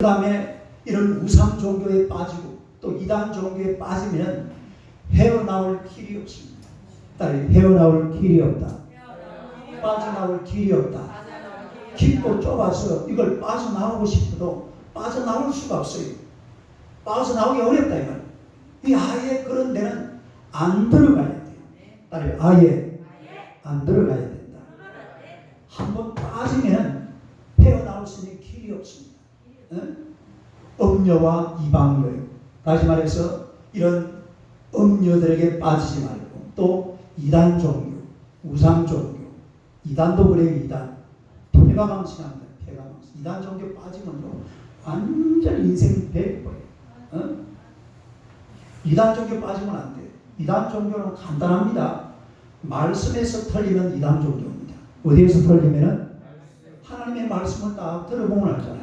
그 다음에 이런 우상 종교에 빠지고 또 이단 종교에 빠지면 헤어나올 길이 없습니다. 딸이 헤어나올 길이 없다. 빠져나올 길이 없다. 깊고 좁아서 이걸 빠져나오고 싶어도 빠져나올 수가 없어요. 빠져나오기 어렵다 이말. 이 아예 그런 데는 안 들어가야 돼요. 딸이 아예 안 들어가야 된다. 한번 빠지면 헤어나올 수 있는 길이 없습니다. 응? 음녀와 이방녀 다시 말해서 이런 음녀들에게 빠지지 말고 또 이단 종교, 우상 종교, 이단도 그래요 이단 폐가 망신합니다. 폐가 망신 이단 종교 빠지면요 완전 인생 백버예요. 어? 이단 종교 빠지면 안 돼요. 이단 종교는 간단합니다. 말씀에서 털리면 이단 종교입니다. 어디에서 털리면은 하나님의 말씀을 딱 들어보면 알잖아요.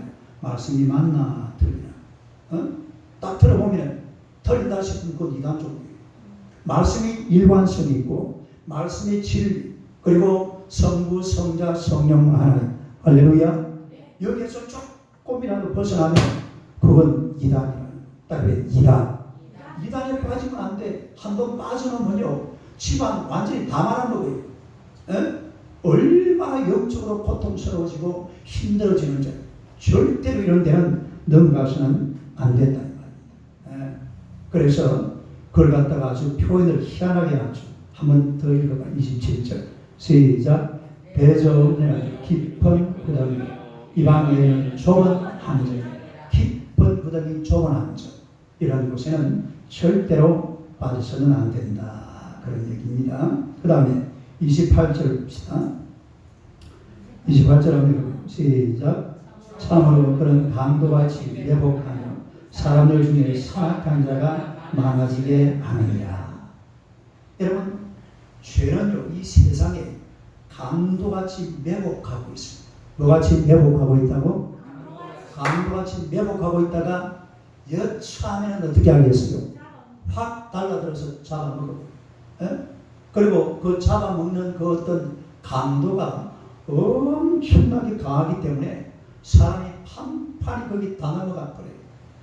말씀이 맞나 틀리나. 어? 딱 들어보면 틀린다 싶으면 그건 이단 종교예요. 말씀이 일관성이 있고 말씀의 진리 그리고 성부 성자 성령 하나님 할렐루야 여기에서 조금이라도 벗어나면 그건 따르 이단 이단에 빠지면 안 돼. 한 번 빠져놓으면요 집안 완전히 다 말아먹어요. 에? 얼마나 영적으로 고통스러워지고 힘들어지는지 절대로 이런 데는 넘어가서는 안 된다 이 말입니다. 에? 그래서 그걸 갖다가 아주 표현을 희한하게 하죠. 한번 더 읽어봐. 27절. 시작. 배저는 깊은 구덩이, 이방에는 좁은 함정. 깊은 구덩이, 좁은 함정. 이런 곳에는 절대로 빠져서는 안 된다. 그런 얘기입니다. 그 다음에 28절 봅시다. 28절 한번 시작. 참으로 그런 강도같이 매복하며 사람들 중에 사악한 자가 많아지게 하느니라. 여러분, 죄는요, 이 세상에 강도같이 매복하고 있습니다. 뭐같이 매복하고 있다고? 강도같이 매복하고 있다가 여차하면 어떻게 하겠어요? 확 달라들어서 잡아먹어요. 예? 그리고 그 잡아먹는 그 어떤 강도가 엄청나게 강하기 때문에 사람이 판판이 거기 다 넘어가 버려요.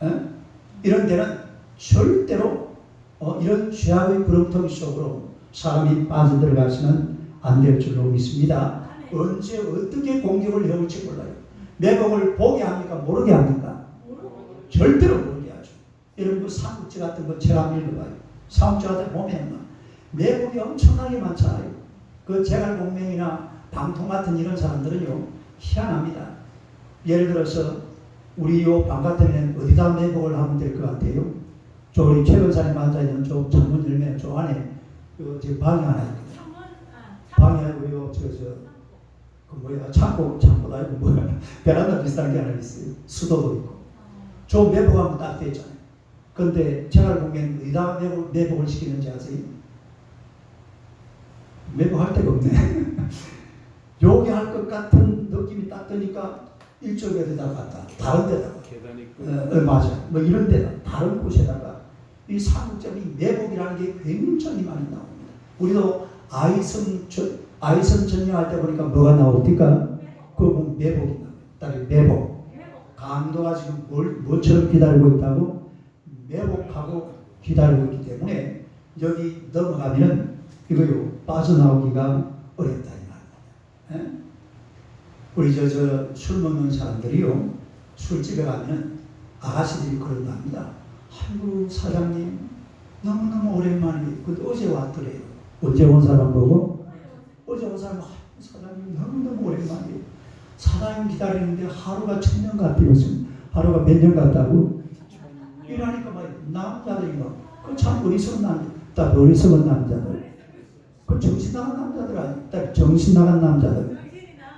예? 이런 데는 절대로 어, 이런 죄악의 구렁텅이 속으로 사람이 빠져들어가서는 안 될 줄로 믿습니다. 언제 어떻게 공격을 해올지 몰라요. 매복을 보게 합니까? 모르게 합니까? 절대로 모르게 하죠. 이런 거 삼국지 같은 거 제가 한번 읽어봐요. 삼국지 같은 거 보면 매복이 엄청나게 많잖아요. 그 제갈공명이나 방통 같은 이런 사람들은요 희한합니다. 예를 들어서 우리 요 바깥에는 어디다 매복을 하면 될 것 같아요? 저 우리 최근사님 앉아있는 저 창문 열면 저 안에 그저 방이 하나 있거든요. 방이 아니고 요 저 저 그 뭐야 창고 창고도 아니고 뭐야 베란다 비슷한 게 하나 있어요. 수도도 있고 저 매복하면 딱 되잖아요. 근데 제갈공명 어디다 매복, 매복을 시키는지 아세요? 매복할 데가 없네. 여기 할것 같은 느낌이 딱 드니까 일쪽에다가 갔다 다른 데다가 계단 있고 어, 어, 맞아 뭐 이런 데다 다른 곳에다가 이 삼국점이 매복이라는 게 굉장히 많이 나옵니다. 우리도 아이성 저, 아이성 전쟁할 때 보니까 뭐가 나옵니까? 그 보면 매복이 나와요. 딸이 매복. 강도가 지금 뭘, 뭐처럼 기다리고 있다고 매복하고 기다리고 있기 때문에 여기 넘어가면은 이거요 빠져나오기가 어렵다 이 말이에요. 예? 우리 저 저 술 먹는 사람들이요 술집에 가면 아가씨들이 그런답니다. 아이고 사장님 너무너무 오랜만에 그 어제 왔더래요. 언제 온 사람 보고 어제 온 사람 사장님 너무너무 오랜만에 사장님 기다리는데 하루가 천년 같대요. 하루가 몇 년 같다고 이러니까 막 남자들이 막그참 어리석은 남자, 어리석은 남자들, 그 정신 나간 남자들 아니, 정신 나간 남자들.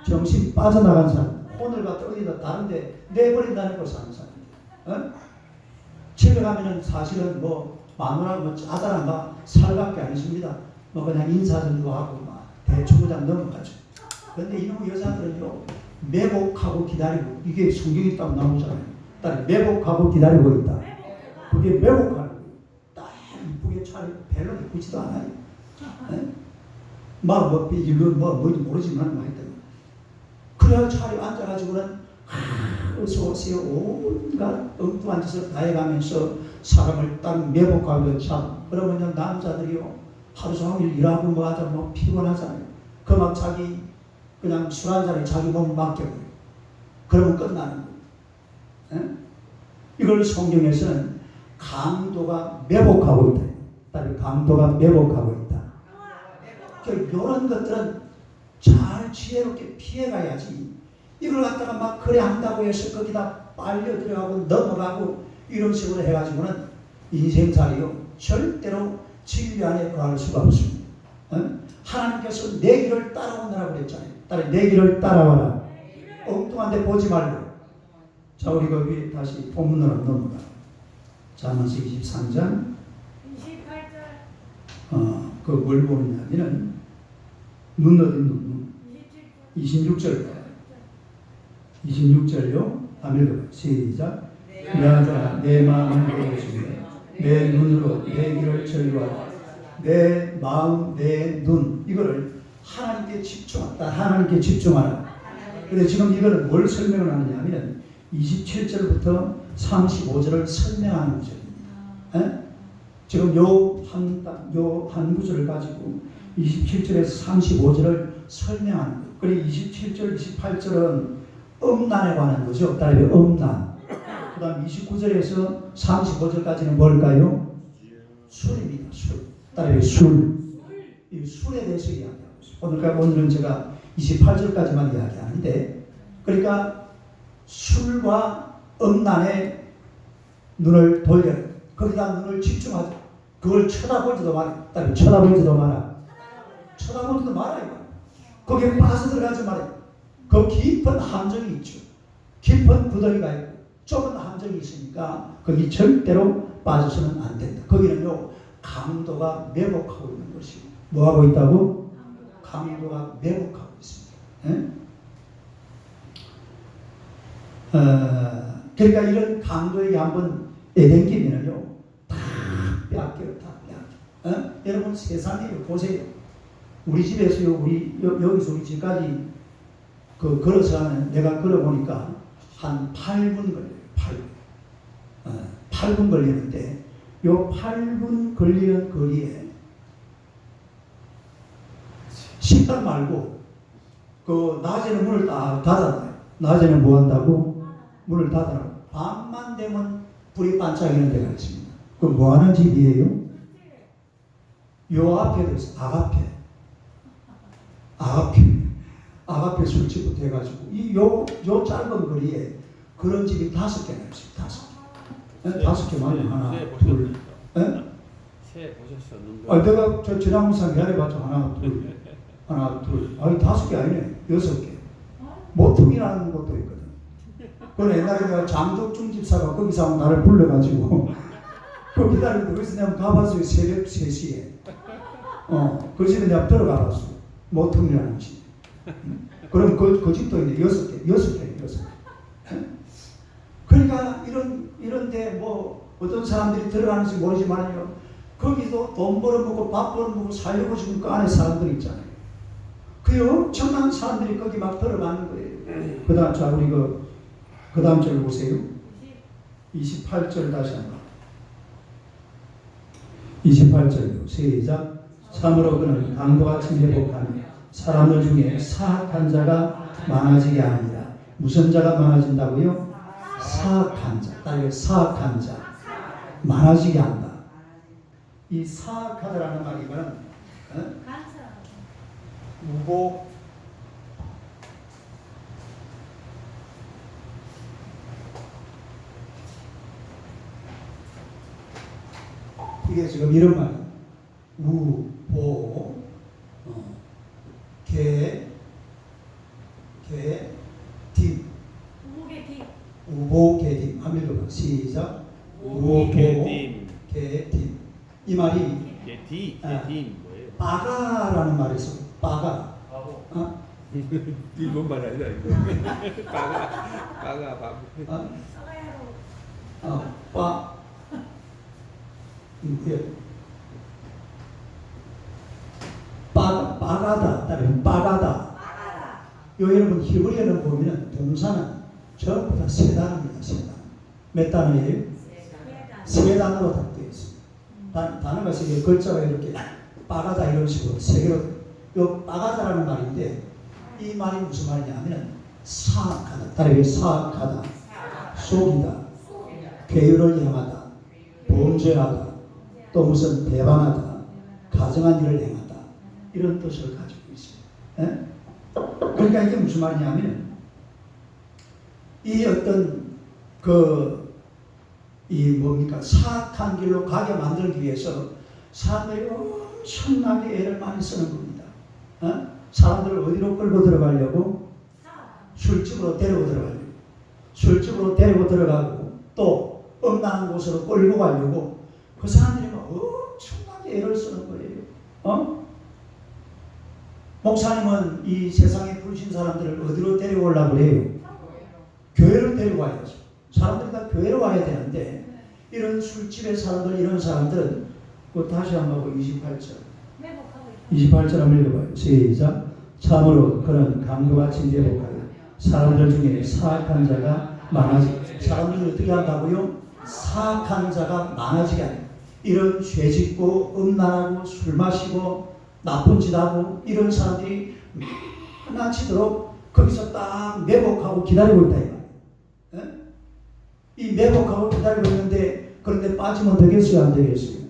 정신 빠져나간 사람, 갖다 어디다 다른데 내버린다는 걸 사는 사람. 어? 집에 가면은 사실은 뭐 마누라 뭐 짜잘한 막 살밖에 안 있습니다. 뭐 그냥 인사 정도 하고 막 대충 그냥 넘어가죠. 근데 이놈 여자들은요 매복하고 기다리고 이게 성경이 딱 나오잖아요. 딱 매복하고 기다리고 있다. 그게 매복하는 거예요. 딱 이쁘게 차리고 별로 이쁘지도 않아요. 예? 막뭐 이거 뭐 뭔지 모르지만 그래야 차려 앉아가지고는 아, 어서 오세요. 온갖 엉뚱한 짓을 다 해가면서 사람을 딱 매복하고 참 그러면요 남자들이요. 하루 종일 일하고 뭐 하자 뭐 피곤하잖아요. 그 막 자기 그냥 술 한 잔에 자기 몸을 맡겨버려요. 그러면 끝나는 거예요. 예? 이걸 성경에서는 강도가 매복하고 있다. 강도가 매복하고 있다. 이런 것들은 잘 지혜롭게 피해가야지 이걸 갖다가 막 그래 한다고 해서 거기다 빨려 들어가고 넘어가고 이런 식으로 해가지고는 인생살이요 절대로 진리 안에 거할 수가 없습니다. 어? 하나님께서 내 길을 따라오느라고 그랬잖아요. 따라 내 길을 따라와라. 엉뚱한 데 보지 말고. 자 우리 거기 다시 본문으로 넘어가. 자문서 23장 28절, 어, 그뭘 보느냐면은 눈 어디 눈? 27절, 26절 26절요. 한번 읽어봐. 시작. 내 아들아 내 마음을 보여주며 내 눈으로 내 길을 전유하라. 내 마음 내 눈 이거를 하나님께 집중하다. 하나님께 집중하라. 근데 지금 이거는 뭘 설명을 하느냐 하면 27절부터 35절을 설명하는 구절입니다. 에? 지금 요 한 요 한 구절을 가지고 27절에서 35절을 설명하는 거예요. 그리고 27절, 28절은 음란에 관한 거죠. 따라서 음란. 그 다음 29절에서 35절까지는 뭘까요? 술입니다. 술. 따라서 술. 이 술에 대해서 이야기하고 있어요. 오늘, 오늘은 제가 28절까지만 이야기하는데, 그러니까 술과 음란에 눈을 돌려야 돼. 거기다 눈을 집중하자. 그걸 쳐다보지도 마라. 따라 쳐다보지도 마라. 쳐다보지도. 이거. 거기에 빠져 들어가지 마라. 그 깊은 함정이 있죠. 깊은 구덩이가 있고 좁은 함정이 있으니까 거기 절대로 빠져서는 안 된다. 거기는요 강도가 매복하고 있는 것이고 뭐 하고 있다고? 강도가 매복하고 있습니다. 예? 어, 그러니까 이런 강도에게 한번 애댕기면요 다 뺏겨요, 다 뺏겨. 어? 여러분 세상에 보세요. 우리 집에서요, 우리 여, 여기서 우리 집까지 그 걸어서 하는 내가 걸어 보니까 한 8분 걸려요. 8분. 어, 8분 걸리는데 요 8분 걸리는 거리에 식당 말고 그 낮에는 문을 딱 닫아놔요. 낮에는 뭐 한다고? 문을 닫아놔요. 밤만 되면 불이 반짝이는 데가 있습니다. 그뭐 하는 집이에요? 요 앞에도 있어요. 아가페. 아가페. 아가페 술집부터 해가지고 이 요 요 짧은 거리에 그런 집이 다섯 개나 있어요. 다섯 개. 네, 다섯 개 많이 하나, 새 둘. 예? 새 보셨었는데. 아, 내가 저 지나무상 기다려봤죠. 하나, 둘, 하나, 둘. 아니 다섯 개 아니네. 여섯 개. 모퉁이라는 것도 있거든. 그건 옛날에 내가 장덕중 집사가 거기서 나를 불러가지고 그 기다리고 거기서 내가 가봤어요. 새벽 3시에. 어, 그 집에 내가 들어가 봤어. 모퉁이라는 집. 음. 그럼 그, 그 집도 이제 여섯 개, 여섯 개, 여섯 개. 예? 그러니까 이런, 이런데 뭐 어떤 사람들이 들어가는지 모르지만요. 거기도 돈 벌어먹고 밥 벌어먹고 살려고 지금 그 안에 사람들이 있잖아요. 그 엄청난 사람들이 거기 막 들어가는 거예요. 그 다음, 자, 우리 그, 그 다음 절 보세요. 28절 다시 한 번. 28절요. 시작. 참으로 그는 강도같이 회복하며 사람들 중에 사악한 자가 많아지게 하니라. 무슨 자가 많아진다고요? 사악한 자. 따로 사악한 자. 많아지게 한다. 이 사악하다라는 말이 이거는 어? 간사, 우고 이게 지금 이런 말이에요. 우, 보, 어, 개, 개, 뒷, 우국의 뒤, 우보, 개, 뒷. 한번 읽어봐. 시작. 우보, 개팀. 개, 뒷. 이 말이 개티. 아. 개팀 뭐예요? 빠가라는 말이 있어. 빠가. 어? 말 아니다 이거. 빠가 빠가 바. 어? 서가야로, 어, 빠, 빠가다, 따르면 빠가다. 요 여러분 히브리어는 보면은 동사는 전부 다 세 단어입니다. 세 단어. 몇 단어예요? 계단. 세 단어로 다 되어 있습니다. 단, 단어가 세 개, 글자가 이렇게 빠가다 이런 식으로 세 개로. 요 빠가다라는 말인데 이 말이 무슨 말이냐면은 사악하다. 따라해 사악하다. 속이다. 괴유를 향하다. 범죄하다. 또 무슨 배반하다. 가정한 일을 행하다. 이런 뜻을 가지고 있어요. 예? 그러니까 이게 무슨 말이냐면 이 어떤 그 이 뭡니까 사악한 길로 가게 만들기 위해서 사람들이 엄청나게 애를 많이 쓰는 겁니다. 어? 사람들을 어디로 끌고 들어가려고 술집으로 데리고 들어가려고 술집으로 데리고 들어가고 또 음란한 곳으로 끌고 가려고 그 사람들이 막 엄청나게 애를 쓰는 거예요. 어? 목사님은 이 세상에 부르신 사람들을 어디로 데려오려고 그래요? 교회로 데려와야죠. 사람들이 다 교회로 와야 되는데 이런 술집의 사람들 이런 사람들은 그 다시 한번 보고 28절 회복하고 있다. 28절 한번 읽어봐요. 시작. 참으로 그는 강도같이 대복하여 사람들 중에 사악한 자가 많아지. 사람들이 어떻게 한다고요? 사악한 자가 많아지게 하는. 이런 죄 짓고 음란하고 술 마시고 나쁜 짓 하고 이런 사람들이 많아지도록 거기서 딱 매복하고 기다리고 있다? 이 매복하고 기다리고 있는데 그런데 빠지면 되겠어요 안 되겠어요?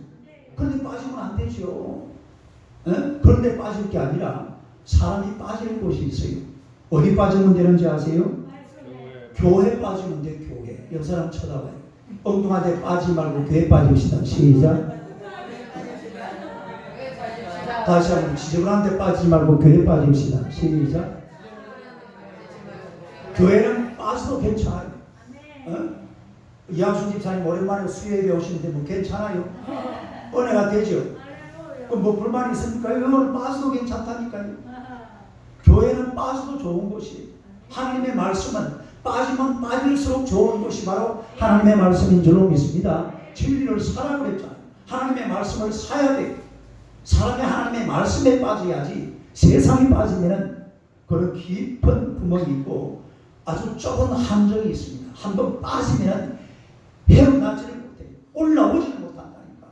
그런데 빠지면 안 되죠. 예? 그런데 빠질 게 아니라 사람이 빠질 곳이 있어요. 어디 빠지면 되는지 아세요? 교회 빠지면 돼 교회. 옆 사람 쳐다봐요. 엉뚱한 데 빠지지 말고 교회 빠집시다. 시작. 다시 한번 지저분한 데 빠지지 말고 교회 빠집시다. 시작. 교회는 빠져도 괜찮아요. 어? 이학순 집사님 오랜만에 수요일에 배우시는데 뭐 괜찮아요? 은혜가 되죠? 할렐루야. 그럼 뭐 불만이 있습니까? 이거는 빠져도 괜찮다니까요. 교회는 빠져도 좋은 곳이에요. 하나님의 말씀은 빠지면 빠질수록 좋은 것이 바로 하나님의 말씀인 줄로 믿습니다. 진리를 사라 그랬잖아요. 하나님의 말씀을 사야 돼요. 사람이 하나님의 말씀에 빠져야지 세상에 빠지면은 그런 깊은 구멍이 있고 아주 좁은 함정이 있습니다. 한번 빠지면 헤어나지를 못해요. 올라오지를 못한다니까.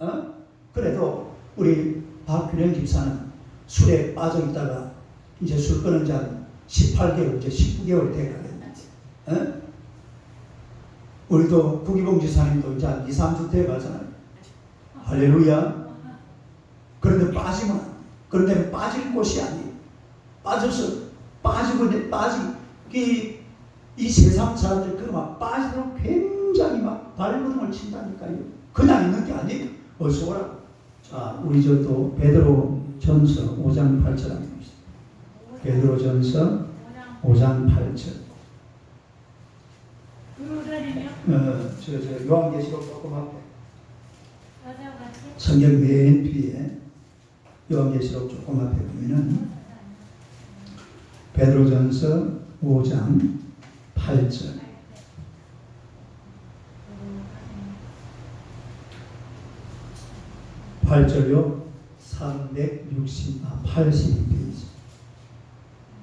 어? 그래도 우리 박규령 집사는 술에 빠져 있다가 이제 술 끊은 지한 18개월, 이제 19개월 돼가겠네. 어? 우리도 구기봉 지사님도 이제 한 2, 3주 돼 가잖아요. 할렐루야. 그런데 빠지면. 그런데 빠질 곳이 아니에요. 빠져서, 빠지고, 이제 빠지, 이, 이 세상 사람들 그막 빠지도록 굉장히 막 발버둥을 친다니까요. 그냥 있는 게 아니에요. 어서 오라고. 자, 우리 저또 베드로 전서 5장 8절 한번 봅시다. 베드로 전서 오장 5장 8절. 그러다니며 어, 저, 저 요한계시록 조금 앞에 성경 맨 뒤에 요한계시록 조금 앞에 보면은 베드로전서 5장 8절. 8절요 360, 아, 82페이지.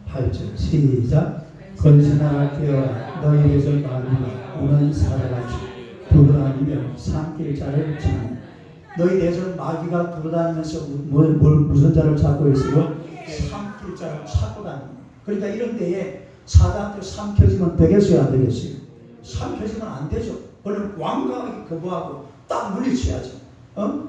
8절 시작. 건신하라 깨어라 너희 대전 마귀가 오는 사자같이 두루다니며 삼킬 자를 찾는 너희 대전 마귀가 두루다니면서 뭐, 뭘, 무슨 자를 찾고 있어요? 삼킬 자를 찾고 다니는 그러니까 이런 때에 사자한테 삼켜지면 되겠어요 안 되겠어요? 삼켜지면 안 되죠 원래 완강하게 거부하고 딱 물리쳐야죠 어?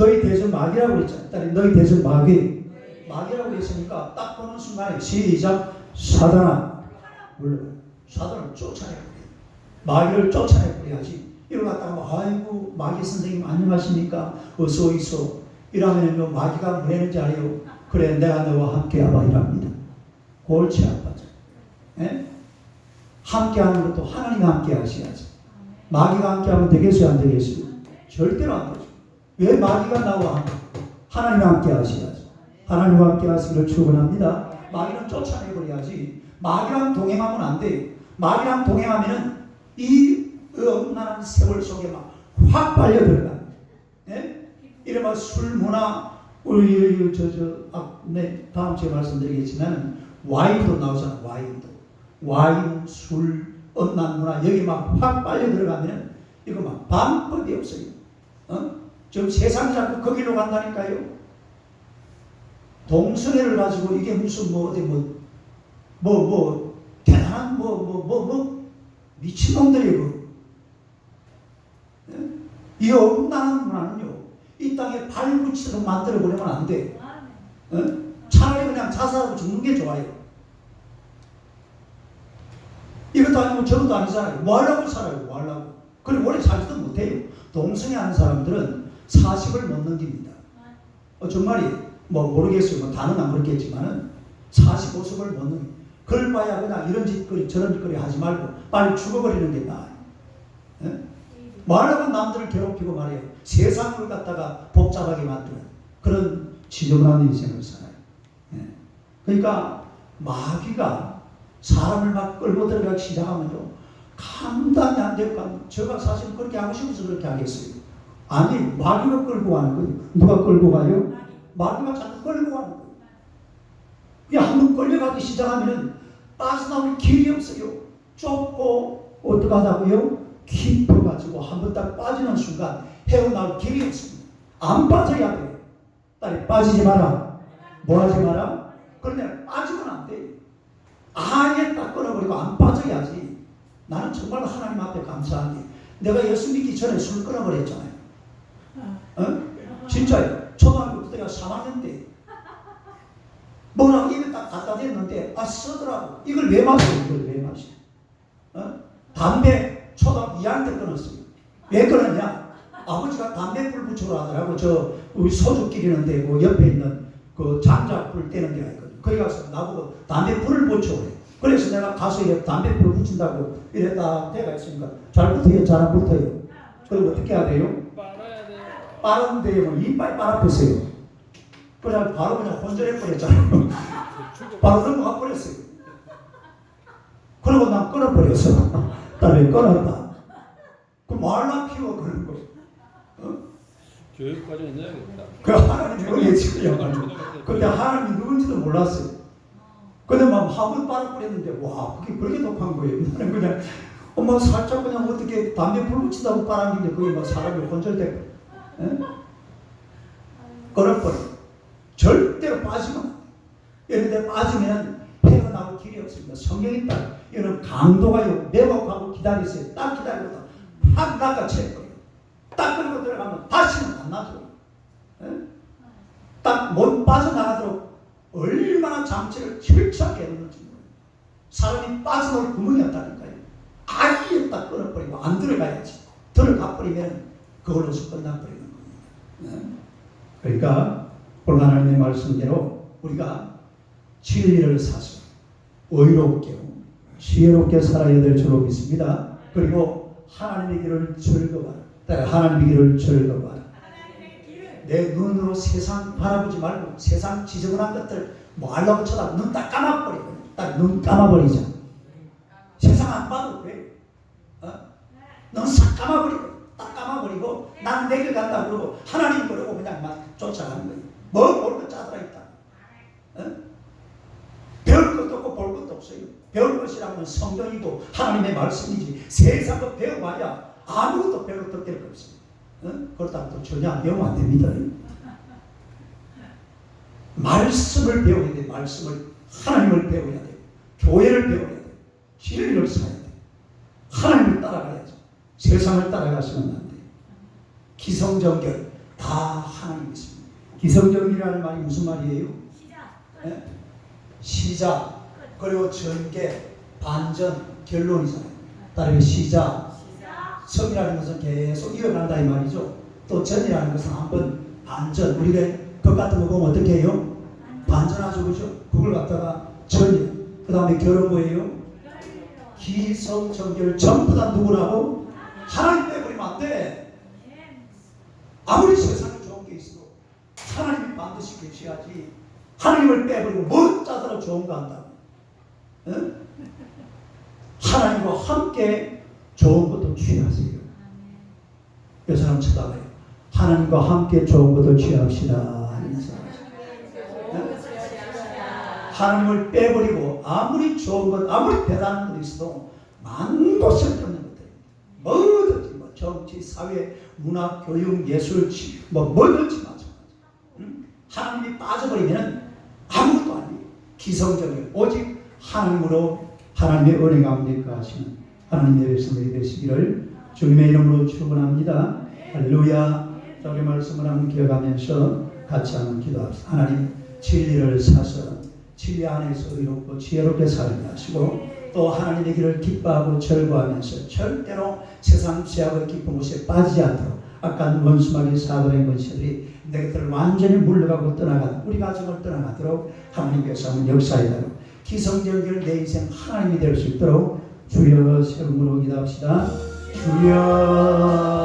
너희 대전 마귀라고 그랬잖아. 딸이 너희 대전 마귀 마귀라고 했으니까 딱 보는 순간에 시작. 사단아. 물러가 사단을 쫓아내버려 마귀를 쫓아내버려야지 일어났다가 뭐, 아이고 마귀 선생님 안녕하십니까? 어서 오이소. 이러면요 마귀가 뭐라는지 알아요? 그래 내가 너와 함께 하바 이랍니다. 골치 아파져. 예? 함께 하는 것도 하나님 함께 하셔야지. 마귀가 함께 하면 되겠어요? 안 되겠어요? 절대로 안 되죠 왜 마귀가 나와 함께 하나님 함께 하셔야지 하나님과 함께 하시기를 축원합니다. 마귀는 쫓아내버려야지. 마귀랑 동행하면 안 돼요. 마귀랑 동행하면은 이 엄난한 세월 속에 막 확 빨려 들어가. 예? 이른바 술 문화 우리 저저 아, 네 다음 주에 말씀드리겠지만 와인도 나오잖아 와인도 와인, 술, 음란 문화 여기 막 확 빨려 들어가면 이거 막 방법이 없어요. 어? 지금 세상이 자꾸 거기로 간다니까요. 동성애를 가지고 이게 무슨 뭐 어디 뭐뭐 뭐 대단한 뭐 뭐 뭐 뭐 미친놈들이고 그. 예? 이 음란한 문화는요 이 땅에 발붙이도록 만들어 버리면 안 돼. 아멘. 어? 차라리 그냥 자살하고 죽는 게 좋아요. 이것도 아니고 저것도 아니잖아요. 뭐 하려고 살아요? 뭐 하려고? 그리고 오래 살지도 못해요. 동성애 하는 사람들은 40을 못 넘깁니다. 어, 정말이 뭐 모르겠어요. 뭐 다는 안 그렇겠지만은 45석을 못 넘겨. 그걸 봐야 그냥 이런 짓거리 저런 짓거리 하지 말고 빨리 죽어버리는 게 나아요. 예? 뭐 하려고 남들을 괴롭히고 말이에요. 세상을 갖다가 복잡하게 만드는 그런 지저분한 인생을 살아요. 예. 그러니까 마귀가 사람을 막 끌고 들어가기 시작하면요. 감당이 안될 거. 제가 사실 그렇게 하고 싶어서 그렇게 하겠어요. 아니, 마귀가 끌고 가는 거예요. 누가 끌고 가요? 마귀가 자꾸 끌고 가는 거예요. 이게 한번 끌려가기 시작하면 빠져나올 길이 없어요. 좁고 어떡하다고요? 깊어가지고 한번 딱 빠지는 순간 헤어나올 길이 없습니다. 안 빠져야 돼요. 딸이 빠지지 마라. 뭐 하지 마라? 그런데 빠지면 안 돼. 아예 딱 끊어버리고 안 빠져야지. 나는 정말 하나님 앞에 감사한 게 내가 예수 믿기 전에 술 끊어버렸잖아요. 어? 진짜요. 초등학교 때가 3학년 때 뭐라고 입에 딱 갖다 댔는데 아 쓰더라고. 이걸 왜 마셔? 이걸 왜 마셔? 어? 담배 초등학교 2학년 때 끊었어요. 왜 끊었냐? 아버지가 담배 불 붙여라 하더라고. 저 우리 소주 끼리는데 그 옆에 있는 그 장작 불 떼는 데가 있거든. 거기 가서 나보고 담배 불을 붙여 그래. 그래서 내가 가서 이렇게 담배 불 붙인다고 이랬다 때가 있으니까 잘 붙어요, 잘 안 붙어요. 그럼 어떻게 해야 돼요? 빠른데 뭐 이빨 빨아보세요. 그냥 바로 그냥 혼절해 버렸잖아요. 바로 넘어가 버렸어요. 그리고 난 끊어버렸어. 딸이 끊었다. 그 말만 피워 그런 거. 교육 과정 넣어야겠다. 그 하나님 은혜 지금 근데 하나님이 누군지도 몰랐어요. 근데 막 한번 빨아버렸는데 와 그게 그렇게 독한 거예요. 나는 그냥 엄마 살짝 그냥 어떻게 담배 불 붙인다고 빨았는데 그게 막 사람이 혼절되 끊어버려. 절대로 빠지면 안 돼. 이런데 빠지면 헤어나올 길이 없습니다. 성경이 딱 이런 강도가요 매복하고 기다리세요. 딱 기다리고 확 낚아채 거예요. 딱 끌고 들어가면 다시는 안 나죠. 예? 딱못 빠져나가도록 얼마나 장치를 철저하게 해놓는지 모르요 사람이 빠져나올 구멍이 없다니까요. 아예 딱 끊어버리고 안 들어가야지. 들어가 버리면 그걸로서. 예? 그러니까 오늘 하나님의 말씀대로 우리가 진리를 사서 의롭게 지혜롭게 살아야 될 줄로 믿습니다. 그리고 하나님의 길을 즐거워하라. 따라 하나님의 길을 즐거워하라. 내 눈으로 세상 바라보지 말고 세상 지저분한 것들 뭐 하려고 쳐다 눈 딱 감아버리고 딱눈 감아버리자. 세상 안 봐도 돼. 어? 눈싹 감아버리고 딱 감아버리고 나는 내길 간다 그러고 하나님 그러고 그냥 막 쫓아가는 거예요. 뭐볼것 짜들어 있다. 어? 배울 것도 없고 볼 것도 없어요. 배울 것이라면 성경이고 하나님의 말씀이지 세상 거 배워봐야 아무것도 배울 것될 거 없어요. 어? 그렇다고 또 전혀 안 배우면 안 됩니다. 말씀을 배워야 돼. 말씀을 하나님을 배워야 돼. 교회를 배워야 돼. 진리를 살아야 돼. 하나님을 따라가야죠. 세상을 따라가시면. 기성정결 다 하나님 있습니다. 기성정결이라는 말이 무슨 말이에요? 시작. 예? 시작 그리고 전개 반전 결론이잖아요. 따르면 시작 시작. 성이라는 것은 계속 이어간다 이 말이죠. 또 전이라는 것은 한번 반전 우리가 것 같은 거 보면 어떻게 해요? 반전하죠 그죠? 그걸 갖다가 전이요. 그 다음에 결혼 뭐예요? 기성정결 전부 다 누구라고? 하나님 빼버리면 안 돼. 아무리 세상에 좋은 게 있어도 하나님이 반드시 계셔야지 하나님을 빼버리고 뭐 짜더라 좋은 거 한다고 응? 하나님과 함께 좋은 것도 취하세요 그 사람 쳐다봐요 하나님과 함께 좋은 것도 취합시다? 하나님을 빼버리고 아무리 좋은 것, 아무리 대단한 것 있어도 만도 쓸데없는 것들입니다. 뭐든지 뭐 정치, 사회, 문화, 교육, 예술, 치- 뭐 뭐든지 마찬가지. 응? 하나님이 빠져버리면 아무것도 아니에요. 기성적이에요. 오직 하나님으로 하나님의 은혜 가운데 가시는 하나님의 백성들이 되시기를 주님의 이름으로 축원합니다. 할렐루야. 자, 우리 말씀을 한번 기억하면서 같이 한번 기도합시다. 하나님 진리를 사서 진리 안에서 의롭고 지혜롭게 살게 하시고 또 하나님의 길을 기뻐하고 절거하면서 절대로 세상 죄악의 깊은 곳에 빠지지 않도록 아까 원수마귀 사도된 것들이 내 곁을 완전히 물러가고 떠나가 우리 가정을 떠나가도록 하나님께서 한번 역사해달라고 기성적인 내 인생 하나님이 될 수 있도록 주여 세움으로 기도합시다. 주여